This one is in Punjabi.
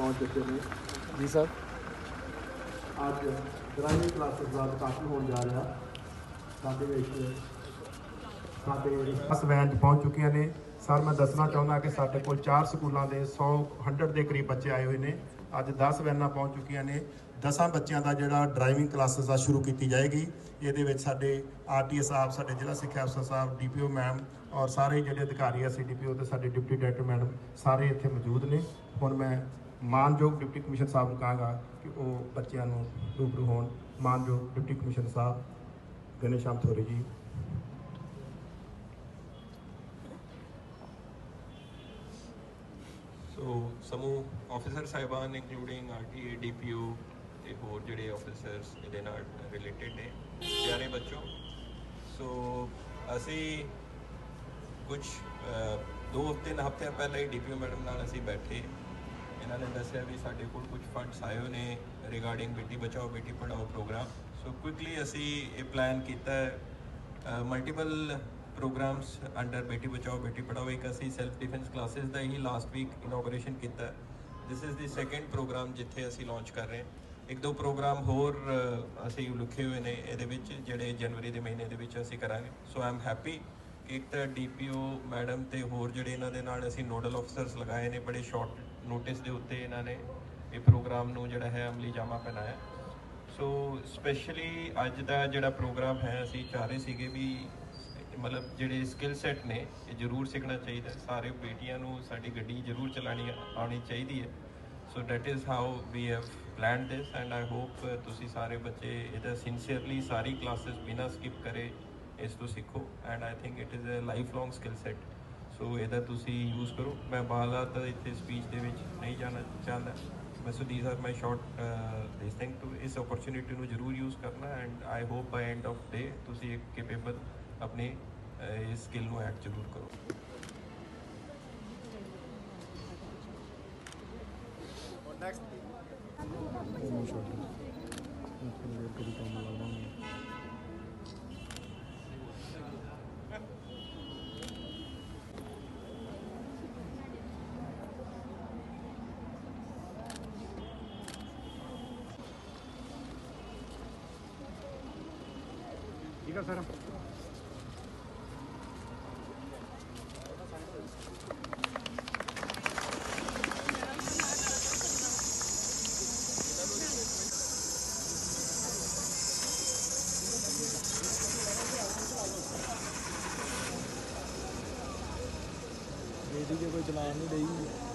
ਹਾਂਜੀ ਸਰ। ਅੱਜ ਡਰਾਈਵਿੰਗ ਕਲਾਸਿਸ ਦਾ ਉਦਘਾਟਨ ਹੋਣ ਜਾ ਰਿਹਾ। ਸਾਡੇ ਵਿੱਚ ਸਾਡੇ ਬੱਸ ਵੈਨ 'ਚ ਪਹੁੰਚ ਚੁੱਕੀਆਂ ਨੇ। ਸਰ ਮੈਂ ਦੱਸਣਾ ਚਾਹੁੰਦਾ ਕਿ ਸਾਡੇ ਕੋਲ 4 ਸਕੂਲਾਂ ਦੇ 100 100 ਦੇ ਕਰੀਬ ਬੱਚੇ ਆਏ ਹੋਏ ਨੇ। ਅੱਜ 10 ਵੈਨਾਂ ਪਹੁੰਚ ਚੁੱਕੀਆਂ ਨੇ। 10 ਬੱਚਿਆਂ ਦਾ ਜਿਹੜਾ ਡਰਾਈਵਿੰਗ ਕਲਾਸਿਸ ਆ ਸ਼ੁਰੂ ਕੀਤੀ ਜਾਏਗੀ। ਇਹਦੇ ਵਿੱਚ ਸਾਡੇ ਆਰਟੀਐਸ ਸਾਹਿਬ ਸਾਡੇ ਜ਼ਿਲ੍ਹਾ ਸਿੱਖਿਆ ਅਫਸਰ ਸਾਹਿਬ ਡੀਪੀਓ ਮੈਮ ਔਰ ਸਾਰੇ ਜਿਹੜੇ ਅਧਿਕਾਰੀ ਆ ਸੀਡੀਪੀਓ ਤੇ ਸਾਡੇ ਡਿਪਟੀ ਡਾਇਰੈਕਟਰ ਮੈਡਮ ਸਾਰੇ ਇੱਥੇ ਮੌਜੂਦ ਨੇ। ਹੁਣ ਮੈਂ ਮਾਨਯੋਗ ਡਿਪਟੀ ਕਮਿਸ਼ਨਰ ਸਾਹਿਬ ਨੂੰ ਕਹਾਂਗਾ ਕਿ ਉਹ ਬੱਚਿਆਂ ਨੂੰ ਰੂਬਰੂ ਹੋਣ। ਮਾਨਯੋਗ ਡਿਪਟੀ ਕਮਿਸ਼ਨਰ ਸਾਹਿਬ ਗਣੇਸ਼ਾਮ ਥੋਰੀ ਜੀ। ਸੋ ਸਮੂਹ ਆਫੀਸਰ ਸਾਹਿਬਾਨ ਇੰਕਲੂਡਿੰਗ ਆਰਟੀਏ ਡੀਪੀਓ ਤੇ ਹੋਰ ਜਿਹੜੇ ਆਫੀਸਰਸ ਇਹਦੇ ਨਾਲ ਰਿਲੇਟਡ ਨੇ, ਪਿਆਰੇ ਬੱਚੋ। ਸੋ ਅਸੀਂ ਕੁਝ ਦੋ ਤਿੰਨ ਹਫ਼ਤਿਆਂ ਪਹਿਲਾਂ ਹੀ ਡੀਪੀਓ ਮੈਡਮ ਨਾਲ ਅਸੀਂ ਬੈਠੇ। ਇਹਨਾਂ ਨੇ ਦੱਸਿਆ ਵੀ ਸਾਡੇ ਕੋਲ ਕੁਝ ਫੰਡਸ ਆਏ ਹੋਏ ਨੇ ਰਿਗਾਰਡਿੰਗ ਬੇਟੀ ਬਚਾਓ, ਬੇਟੀ ਪੜਾਓ ਪ੍ਰੋਗਰਾਮ ਸੋ ਕੁਇਕਲੀ ਅਸੀਂ ਇਹ ਪਲਾਨ ਕੀਤਾ ਹੈ। Multiple programs under Beti Bachao, ਬੇਟੀ ਪੜਾਓ ਇੱਕ ਅਸੀਂ ਸੈਲਫ ਡਿਫੈਂਸ ਕਲਾਸਿਸ ਦਾ ਹੀ ਲਾਸਟ ਵੀਕ ਇਨੋਗ੍ਰੇਸ਼ਨ ਕੀਤਾ this is the second programme ਜਿੱਥੇ ਅਸੀਂ ਲਾਂਚ ਕਰ ਰਹੇ ਹਾਂ। ਇੱਕ ਦੋ ਪ੍ਰੋਗਰਾਮ ਹੋਰ ਅਸੀਂ ਲਿਖੇ ਹੋਏ ਨੇ ਇਹਦੇ ਵਿੱਚ, ਜਿਹੜੇ ਜਨਵਰੀ ਦੇ ਮਹੀਨੇ ਦੇ ਵਿੱਚ ਅਸੀਂ ਕਰਾਂਗੇ। ਸੋ ਆਈ ਐਮ ਹੈਪੀ ਕਿ ਇੱਕ ਤਾਂ ਡੀਪੀਓ ਮੈਡਮ ਤੇ ਹੋਰ ਜਿਹੜੇ ਇਹਨਾਂ ਦੇ ਨਾਲ ਅਸੀਂ ਨੋਡਲ ਅਫਸਰਸ ਲਗਾਏ ਨੇ, ਬੜੇ ਸ਼ਾਰਟ ਨੋਟਿਸ ਦੇ ਉੱਤੇ ਇਹਨਾਂ ਨੇ ਇਹ ਪ੍ਰੋਗਰਾਮ ਨੂੰ ਜਿਹੜਾ ਹੈ ਅਮਲੀ ਜਾਮਾ ਪਹਿਨਾਇਆ। ਸੋ ਸਪੈਸ਼ਲੀ ਅੱਜ ਦਾ ਜਿਹੜਾ ਪ੍ਰੋਗਰਾਮ ਹੈ, ਅਸੀਂ ਚਾਹ ਰਹੇ ਸੀਗੇ ਵੀ ਮਤਲਬ ਜਿਹੜੇ ਸਕਿੱਲ ਸੈਟ ਨੇ, ਇਹ ਜ਼ਰੂਰ ਸਿੱਖਣਾ ਚਾਹੀਦਾ ਸਾਰੇ ਬੇਟੀਆਂ ਨੂੰ ਸਾਡੀ ਗੱਡੀ ਜ਼ਰੂਰ ਚਲਾਣੀ, ਆਉਣੀ ਚਾਹੀਦੀ ਹੈ। So that is how we have planned this and I hope ਤੁਸੀਂ ਸਾਰੇ ਬੱਚੇ ਇਹਦਾ ਸਿੰਸੀਅਰਲੀ ਸਾਰੀ ਕਲਾਸਿਸ ਬਿਨਾਂ ਸਕਿਪ ਕਰੇ, ਇਸ ਤੋਂ ਸਿੱਖੋ। And I think it is a life long skill set so ਇਹਦਾ ਤੁਸੀਂ ਯੂਜ਼ ਕਰੋ। ਮੈਂ ਬਾਲਾ ਤਾਂ ਇੱਥੇ ਸਪੀਚ ਦੇ ਵਿੱਚ ਨਹੀਂ ਜਾਣਾ ਚਾਹੁੰਦਾ। ਮੈਂ so these are my short this thing to ਇਸ ਓਪਰਚੁਨਿਟੀ ਨੂੰ ਜ਼ਰੂਰ ਯੂਜ਼ ਕਰਨਾ and I hope by end of day ਤੁਸੀਂ ਇੱਕ ਕੈਪੇਬਲ ਆਪਣੇ ਇਸ ਸਕਿੱਲ ਨੂੰ ਐਕਟ ਜ਼ਰੂਰ ਕਰੋ। ਠੀਕ ਆ ਸਰ। ਬੇਟੀ ਕੇ ਕੋਈ ਚਲਾਨ ਨਹੀਂ ਰਹੀ